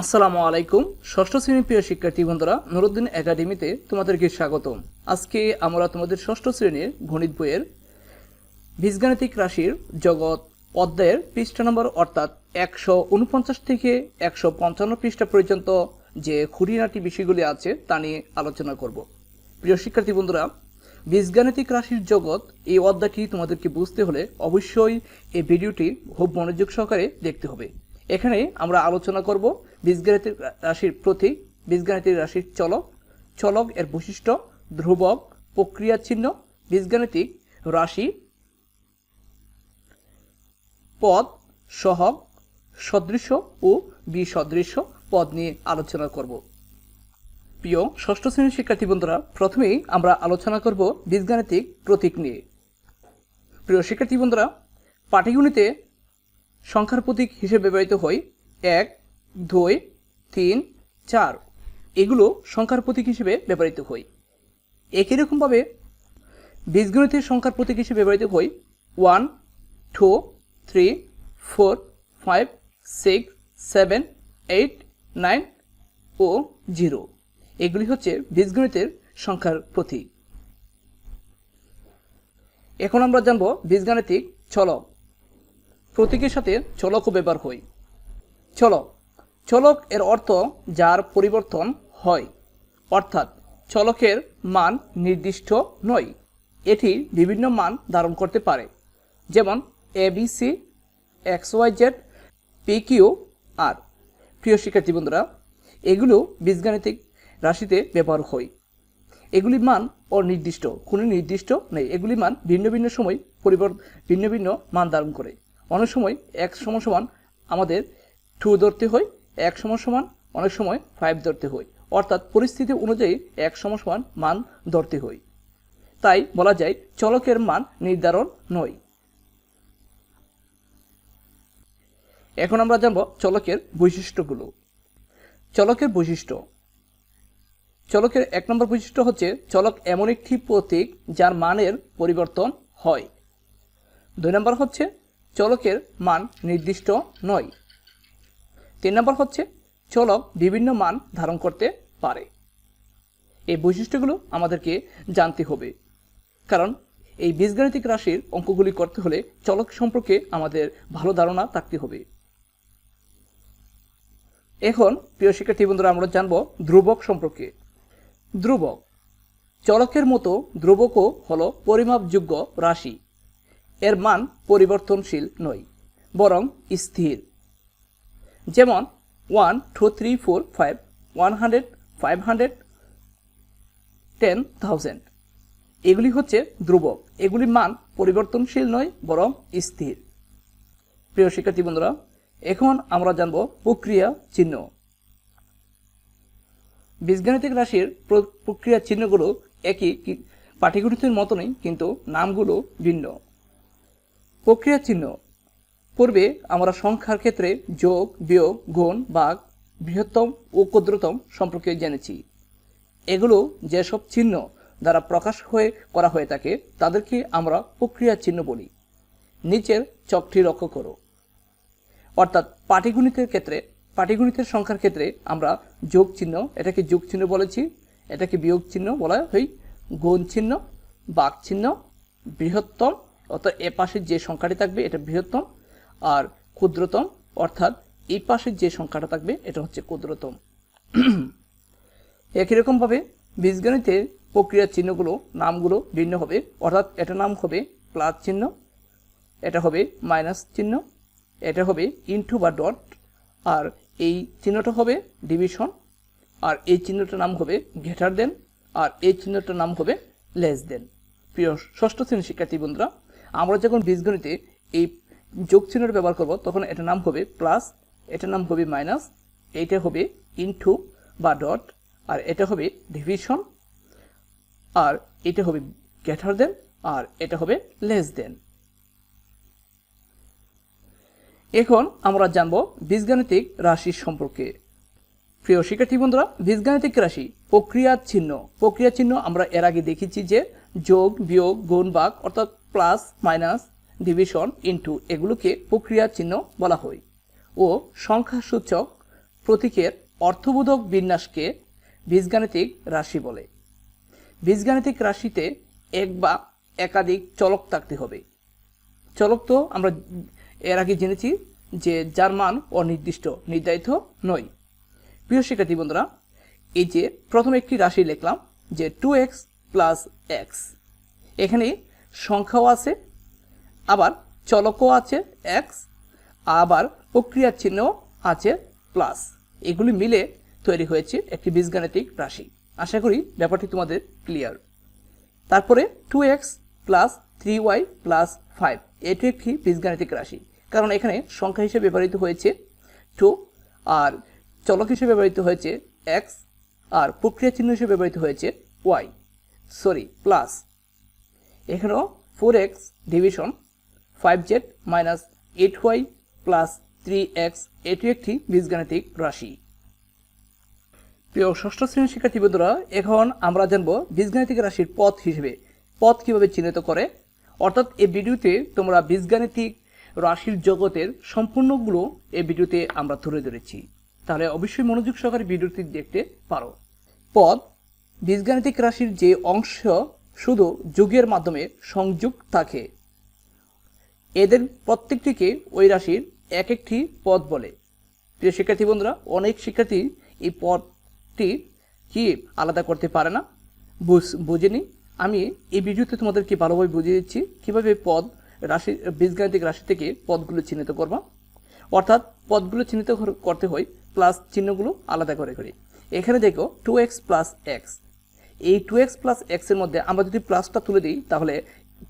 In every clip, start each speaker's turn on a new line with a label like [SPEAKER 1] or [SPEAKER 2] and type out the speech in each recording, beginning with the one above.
[SPEAKER 1] আসসালামু আলাইকুম, ষষ্ঠ শ্রেণির প্রিয় শিক্ষার্থী বন্ধুরা, নুরুদ্দিন একাডেমিতে তোমাদেরকে স্বাগতম। আজকে আমরা তোমাদের ষষ্ঠ শ্রেণির গণিত বইয়ের বীজগাণিতিক রাশির জগৎ অধ্যায়ের পৃষ্ঠা নম্বর অর্থাৎ একশো উনপঞ্চাশ থেকে একশো পঞ্চান্ন পৃষ্ঠা পর্যন্ত যে খুঁটিনাটি বিষয়গুলি আছে তা নিয়ে আলোচনা করব। প্রিয় শিক্ষার্থী বন্ধুরা, বীজগাণিতিক রাশির জগৎ এই অধ্যায়টি তোমাদেরকে বুঝতে হলে অবশ্যই এই ভিডিওটি খুব মনোযোগ সহকারে দেখতে হবে। এখানে আমরা আলোচনা করব বীজগাণিতিক রাশির প্রতীক বীজগাণিতিক রাশির চলক। চলক এর বৈশিষ্ট্য, ধ্রুবক, প্রক্রিয়া চিহ্ন, বীজগাণিতিক রাশি, পদ, সহগ সদৃশ্য ও বিসদৃশ্য পদ নিয়ে আলোচনা করব। প্রিয়, ষষ্ঠ শ্রেণির শিক্ষার্থী বন্ধুরা, প্রথমেই আমরা আলোচনা করব বীজগাণিতিক প্রতীক নিয়ে। প্রিয় শিক্ষার্থী বন্ধুরা, পাটিগণিতে সংখ্যার প্রতীক হিসেবে ব্যবহৃত হয় এক, দুই, তিন, চার। এগুলো সংখ্যার প্রতীক হিসেবে ব্যবহৃত হয়। একই রকমভাবে বীজগণিতের সংখ্যার প্রতীক হিসেবে ব্যবহৃত হয় one, two, three, four, five, six, seven, eight, nine ও জিরো। এগুলি হচ্ছে বীজগণিতের সংখ্যার প্রতীক। এখন আমরা জানব বীজগাণিতিক চলক প্রতীকের সাথে চলকও ব্যবহার হয় চলক। চলক এর অর্থ যার পরিবর্তন হয়। অর্থাৎ চলকের মান নির্দিষ্ট নয়। এটি বিভিন্ন মান ধারণ করতে পারে। যেমন A B C X Y Z P Q R প্রিয় শিক্ষার্থী বন্ধুরা, এগুলো বীজগাণিতিক রাশিতে ব্যবহার হয়। এগুলির মান অনির্দিষ্ট, কোনো নির্দিষ্ট নেই এগুলির মান ভিন্ন ভিন্ন সময় পরিবর্তন ভিন্ন ভিন্ন মান ধারণ করে। অনেক সময় এক সমান সমান আমাদের টু ধরতে হয়, এক সমান সমান অনেক সময় ফাইভ ধরতে হয়। অর্থাৎ পরিস্থিতি অনুযায়ী এক সমান সমান মান ধরতে হয়। তাই বলা যায় চলকের মান নির্ধারণ নয়। এখন আমরা জানব চলকের বৈশিষ্ট্যগুলো। চলকের বৈশিষ্ট্য। চলকের এক নম্বর বৈশিষ্ট্য হচ্ছে চলক এমন একটি প্রতীক যার মানের পরিবর্তন হয়। দুই নম্বর হচ্ছে চলকের মান নির্দিষ্ট নয়। তিন নম্বর হচ্ছে, চলক বিভিন্ন মান ধারণ করতে পারে। এই বৈশিষ্ট্যগুলো আমাদেরকে জানতে হবে। কারণ এই বীজগাণিতিক রাশির অঙ্কগুলি করতে হলে চলক সম্পর্কে আমাদের ভালো ধারণা থাকতে হবে। এখন, প্রিয় শিক্ষার্থী বন্ধুরা, আমরা জানব ধ্রুবক সম্পর্কে। ধ্রুবক, চলকের মতো ধ্রুবকও হল পরিমাপযোগ্য রাশি। এর মান পরিবর্তনশীল নয়, বরং স্থির। যেমন one, two, three, four, five, one hundred, five hundred, ten thousand. এগুলি হচ্ছে ধ্রুবক। এগুলির মান পরিবর্তনশীল নয়, বরং স্থির। প্রিয় শিক্ষার্থী বন্ধুরা, এখন আমরা জানব প্রক্রিয়া চিহ্ন। বীজগাণিতিক রাশির প্রক্রিয়া চিহ্নগুলো একই পাটিগণিতের মতনই, কিন্তু নামগুলো ভিন্ন। প্রক্রিয়া চিহ্ন। পূর্বে আমরা সংখ্যার ক্ষেত্রে যোগ, বিয়োগ, গুণ, ভাগ, বৃহত্তম ও ক্ষুদ্রতম সম্পর্কে জেনেছি। এগুলো যেসব চিহ্ন দ্বারা প্রকাশ হয়ে করা হয়ে থাকে, তাদেরকে আমরা প্রক্রিয়া চিহ্ন বলি। নিচের চকটি লক্ষ্য করো। অর্থাৎ পাটিগণিতের ক্ষেত্রে, পাটিগণিতের সংখ্যার ক্ষেত্রে আমরা যোগ চিহ্ন, এটাকে যোগ চিহ্ন বলেছি, এটাকে বিয়োগ চিহ্ন বলা হয় গুণ চিহ্ন বাক চিহ্ন, বৃহত্তম অর্থাৎ এ পাশে যে সংখ্যাটি থাকবে এটা বৃহত্তম, আর ক্ষুদ্রতম, অর্থাৎ এই পাশে যে সংখ্যাটা থাকবে এটা হচ্ছে ক্ষুদ্রতম। একই রকমভাবে বীজগণিতের প্রক্রিয়ার চিহ্নগুলো, নামগুলো ভিন্ন হবে, অর্থাৎ এটা নাম হবে প্লাস চিহ্ন, এটা হবে মাইনাস চিহ্ন, এটা হবে ইনটু বা ডট, আর এই চিহ্নটা হবে ডিভিশন, আর এই চিহ্নটার নাম হবে গ্রেটার দেন, আর এই চিহ্নটার নাম হবে লেস দেন। প্রিয় ষষ্ঠ শ্রেণির শিক্ষার্থী বন্ধুরা আমরা যখন বীজগণিতে এই যোগ চিহ্নটা ব্যবহার করব, তখন এটার নাম হবে প্লাস এটার নাম হবে মাইনাস এইটা হবে ইনটু বা ডট আর এটা হবে ডিভিশন আর এটা হবে গ্রেটার দেন আর এটা হবে লেস দেন এখন আমরা জানব বীজগাণিতিক রাশি সম্পর্কে। প্রিয় শিক্ষার্থী বন্ধুরা, বীজগাণিতিক রাশি প্রক্রিয়া চিহ্ন প্রক্রিয়া চিহ্ন আমরা এর আগে দেখেছি যে যোগ, বিয়োগ, গুণ বাক অর্থাৎ প্লাস, মাইনাস, ডিভিশন ইনটু এগুলোকে প্রক্রিয়া চিহ্ন বলা হয়। ও সংখ্যাসূচক প্রতীকের অর্থবোধক বিন্যাসকে বীজগাণিতিক রাশি বলে। বীজগাণিতিক রাশিতে এক বা একাধিক চলক থাকতে হবে। চলক তো আমরা এর আগে জেনেছি যে যার মান অনির্দিষ্ট, নির্ধারিত নয়। প্রিয় শিক্ষার্থী বন্ধুরা, এই যে প্রথমে একটি রাশি লিখলাম যে টু এক্স প্লাস এক্স এখানে সংখ্যাও আছে, আবার চলকও আছে এক্স আবার প্রক্রিয়ার চিহ্ন আছে প্লাস। এগুলি মিলে তৈরি হয়েছে একটি বীজগাণিতিক রাশি। আশা করি ব্যাপারটি তোমাদের ক্লিয়ার। তারপরে two X plus three Y plus five এটি একটি বীজগাণিতিক রাশি, কারণ এখানে সংখ্যা হিসেবে ব্যবহৃত হয়েছে টু আর চলক হিসেবে ব্যবহৃত হয়েছে এক্স আর প্রক্রিয়া চিহ্ন হিসেবে ব্যবহৃত হয়েছে ওয়াই সরি প্লাস এখানেও four X division five Z minus eight Y plus three X এটি একটি বীজগাণিতিক রাশি। প্রিয় ষষ্ঠ শ্রেণির শিক্ষার্থী বন্ধুরা, এখন আমরা জানব বীজগাণিতিক রাশির পথ হিসেবে, পথ কীভাবে চিহ্নিত করে। অর্থাৎ এই ভিডিওতে তোমরা বীজগাণিতিক রাশির জগতের সম্পূর্ণগুলো এই ভিডিওতে আমরা তুলে ধরেছি। তাহলে অবশ্যই মনোযোগ সহকারে ভিডিওটি দেখতে পারো। পদ বীজগাণিতিক রাশির যে অংশ শুধু যুগের মাধ্যমে সংযোগ থাকে, এদের প্রত্যেকটিকে ওই রাশির এক একটি পদ বলে। প্রিয় শিক্ষার্থী বন্ধুরা, অনেক শিক্ষার্থী এই পদটি কি আলাদা করতে পারে না? বুঝ- বুঝেনি? আমি এই ভিডিওতে তোমাদেরকে ভালোভাবে বুঝিয়ে দিচ্ছি, কীভাবে পদ রাশি, বীজগাণিতিক রাশি থেকে পদগুলো চিহ্নিত করবা? অর্থাৎ পদগুলো চিহ্নিত করতে হয়, প্লাস চিহ্নগুলো আলাদা করে করে। এখানে দেখো টু এক্স প্লাস এক্স এই টু এক্স প্লাস এক্সের মধ্যে আমরা যদি প্লাসটা তুলে দিই, তাহলে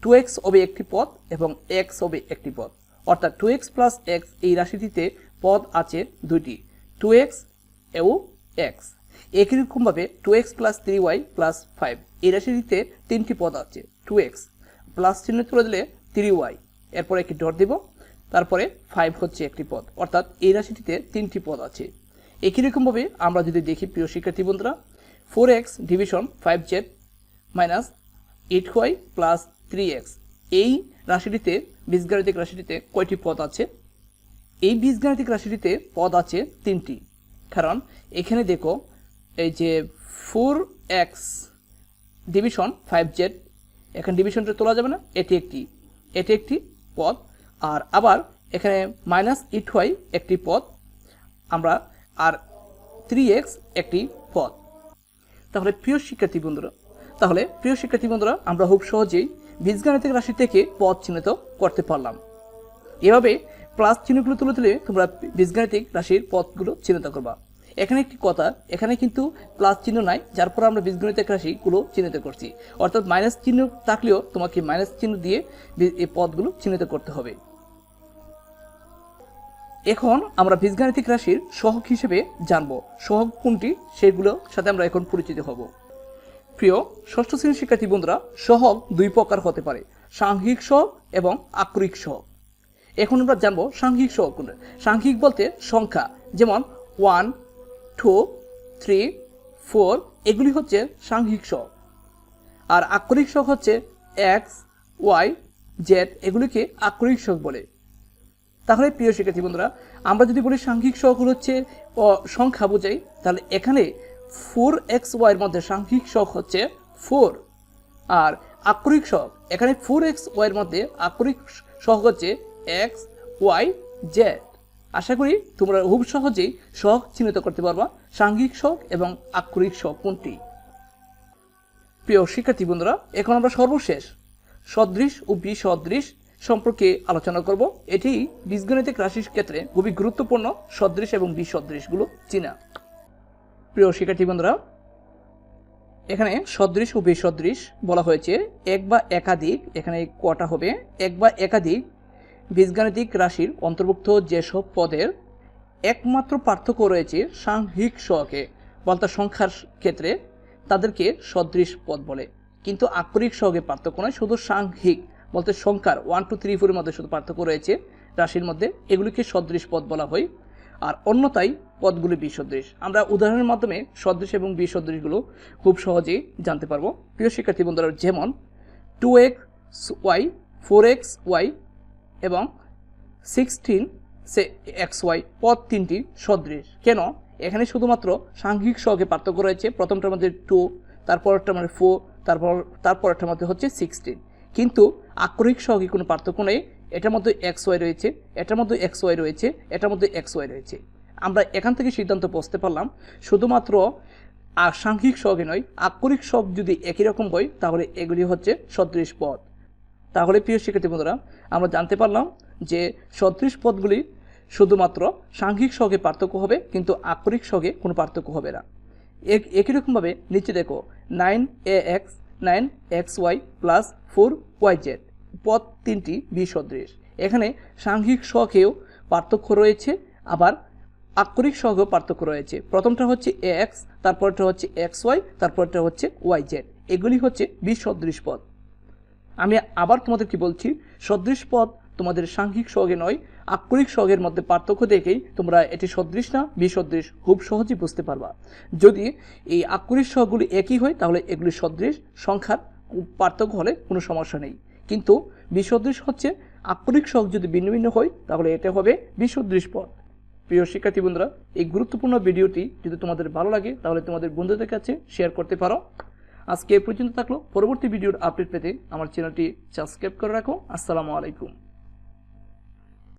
[SPEAKER 1] টু এক্স হবে একটি পদ এবং এক্স হবে একটি পদ। অর্থাৎ টু এক্স প্লাস এক্স এই রাশিটিতে পদ আছে দুইটি। টু এক্স ও এক্স একই রকমভাবে two X plus three Y plus five এই রাশিটিতে তিনটি পদ আছে টু এক্স প্লাস চিহ্ন তুলে দিলে থ্রি ওয়াই এরপরে একটি ডট দিব। তারপরে ফাইভ হচ্ছে একটি পদ। অর্থাৎ এই রাশিটিতে তিনটি পদ আছে। একই রকমভাবে আমরা যদি দেখি, প্রিয় শিক্ষার্থী বন্ধুরা four x division five z minus eight y plus three x. এই রাশিটিতে, বীজগাণিতিক রাশিটিতে কয়টি পদ আছে? এই বীজগাণিতিক রাশিটিতে পদ আছে তিনটি। কারণ এখানে দেখো, এই যে four x division five z, এখানে ডিভিশনটা তোলা যাবে না, এটি একটি। এটি একটি পদ, আর আবার এখানে মাইনাস ইট ওয়াই একটি পদ। আমরা, আর থ্রি এক্স একটি তাহলে প্রিয় শিক্ষার্থী বন্ধুরা, তাহলে প্রিয় শিক্ষার্থী বন্ধুরা, আমরা খুব সহজেই বীজগাণিতিক রাশি থেকে পদ চিহ্নিত করতে পারলাম। এভাবে প্লাস চিহ্নগুলো তুলে তুলে তোমরা বীজগাণিতিক রাশির পদগুলো চিহ্নিত করবা। এখানে একটি কথা, এখানে কিন্তু প্লাস চিহ্ন নাই, যার পর আমরা বীজগণিতিক রাশিগুলো চিহ্নিত করছি। অর্থাৎ মাইনাস চিহ্ন থাকলেও তোমাকে মাইনাস চিহ্ন দিয়ে এই পদগুলো চিহ্নিত করতে হবে। এখন আমরা বীজগাণিতিক রাশির সহগ হিসেবে জানব। সহগ কোনটি? সেগুলোর সাথে আমরা এখন পরিচিত হব। প্রিয়, ষষ্ঠ শ্রেণির শিক্ষার্থী বন্ধুরা, সহগ দুই প্রকার হতে পারে সাংঘিক সহগ এবং আক্ষরিক সহগ। এখন আমরা জানব সাংঘিক সহগ কোনটা। সাংঘিক বলতে সংখ্যা, যেমন ওয়ান টু থ্রি ফোর এগুলি হচ্ছে সাংঘিক সহগ। আর আক্ষরিক সহগ হচ্ছে এক্স ওয়াই জেড এগুলিকে আক্ষরিক সহগ বলে। তাহলে প্রিয় শিক্ষার্থী বন্ধুরা, আমরা যদি বলি সাংখ্যিক সহগুলো হচ্ছে সংখ্যা বোঝাই, তাহলে এখানে ফোর এক্স ওয়াইয়ের মধ্যে সাংখ্যিক সহগ হচ্ছে ফোর আর আক্ষরিক সহগ এখানে ফোর এক্স ওয়াইয়ের মধ্যে আক্ষরিক সহগ হচ্ছে এক্স ওয়াই জেড আশা করি তোমরা খুব সহজেই শখ চিহ্নিত করতে পারবা সাংঘিক শখ এবং আক্ষরিক শখ কোনটি। প্রিয় শিক্ষার্থী বন্ধুরা, এখন আমরা সর্বশেষ, সদৃশ ও বিসদৃশ সম্পর্কে আলোচনা করব। এটি বীজগণিতিক রাশির ক্ষেত্রে খুবই গুরুত্বপূর্ণ, সদৃশ এবং বিসদৃশগুলো চিনা। প্রিয় শিক্ষার্থী বন্ধুরা, এখানে সদৃশ ও বিসদৃশ বলা হয়েছে। এক বা একাধিক, এখানে কটা হবে? এক বা একাধিক বীজগাণিতিক রাশির অন্তর্ভুক্ত যেসব পদের একমাত্র পার্থক্য রয়েছে সাংহিক সহকে বলতে সংখ্যার ক্ষেত্রে, তাদেরকে সদৃশ পদ বলে। কিন্তু আক্ষরিক সহগে পার্থক্য নয়, শুধু সাংহিক বলতে সংখ্যার ওয়ান টু থ্রি ফোরের মধ্যে শুধু পার্থক্য রয়েছে। রাশির মধ্যে এগুলিকে সদৃশ পদ বলা হয়। আর অন্যতাই পদগুলি বিসদৃশ। আমরা উদাহরণের মাধ্যমে সদৃশ এবং বিসদৃশগুলো খুব সহজেই জানতে পারব। প্রিয় শিক্ষার্থী বন্ধুরা, যেমন two x y four x y এবং সিক্সটিন সে এক্স ওয়াই পদ তিনটি সদৃশ। কেন? এখানে শুধুমাত্র সাংঘিক সহকে পার্থক্য রয়েছে। প্রথমটার মধ্যে টু তারপরটার মধ্যে ফোর তারপর, তারপরটার মধ্যে হচ্ছে সিক্সটিন কিন্তু আক্ষরিক সহগে কোনো পার্থক্য নেই? এটার মধ্যে এক্স ওয়াই রয়েছে, এটার মধ্যে এক্স ওয়াই রয়েছে, এটার মধ্যে এক্স ওয়াই রয়েছে। আমরা এখান থেকে সিদ্ধান্ত বসতে পারলাম, শুধুমাত্র আর সাংঘিক সহগে নয় আক্ষরিক সহগ যদি একই রকম হয়, তাহলে এগুলি হচ্ছে সদৃশ পদ। তাহলে প্রিয় শিক্ষার্থী বন্ধুরা, আমরা জানতে পারলাম যে সদৃশ পদগুলি শুধুমাত্র সাংঘিক সহগে পার্থক্য হবে, কিন্তু আক্ষরিক সহগে কোনো পার্থক্য হবে না। এক একই রকমভাবে নিচে দেখো nine a x nine x y plus four y z. পদ তিনটি বি সদৃশ এখানে সাংঘিক সহগেও পার্থক্য রয়েছে, আবার আক্ষরিক সহগেও পার্থক্য রয়েছে। প্রথমটা হচ্ছে এক্স, তারপরটা হচ্ছে এক্স ওয়াই, তারপরটা হচ্ছে ওয়াই জেড। এগুলি হচ্ছে বি সদৃশ পদ আমি আবার তোমাদের কি বলছি, সদৃশ পদ তোমাদের সাংঘিক সহগে নয় আক্ষরিক সহগের মধ্যে পার্থক্য দেখেই তোমরা এটি সদৃশ না বিসদৃশ খুব সহজেই বুঝতে পারবা। যদি এই আক্ষরিক সহগুলি একই হয়, তাহলে এগুলি সদৃশ সংখ্যার পার্থক্য হলে কোনো সমস্যা নেই। কিন্তু বিসদৃশ হচ্ছে আক্ষরিক সহগ যদি ভিন্ন ভিন্ন হয়, তাহলে এটা হবে বিসদৃশ পদ। প্রিয় শিক্ষার্থী বন্ধুরা, এই গুরুত্বপূর্ণ ভিডিওটি যদি তোমাদের ভালো লাগে, তাহলে তোমাদের বন্ধুদের কাছে শেয়ার করতে পারো। আজকে এ পর্যন্ত থাকল। পরবর্তী ভিডিওর আপডেট পেতে আমার চ্যানেলটি সাবস্ক্রাইব করে রাখো। আসসালামু আলাইকুম।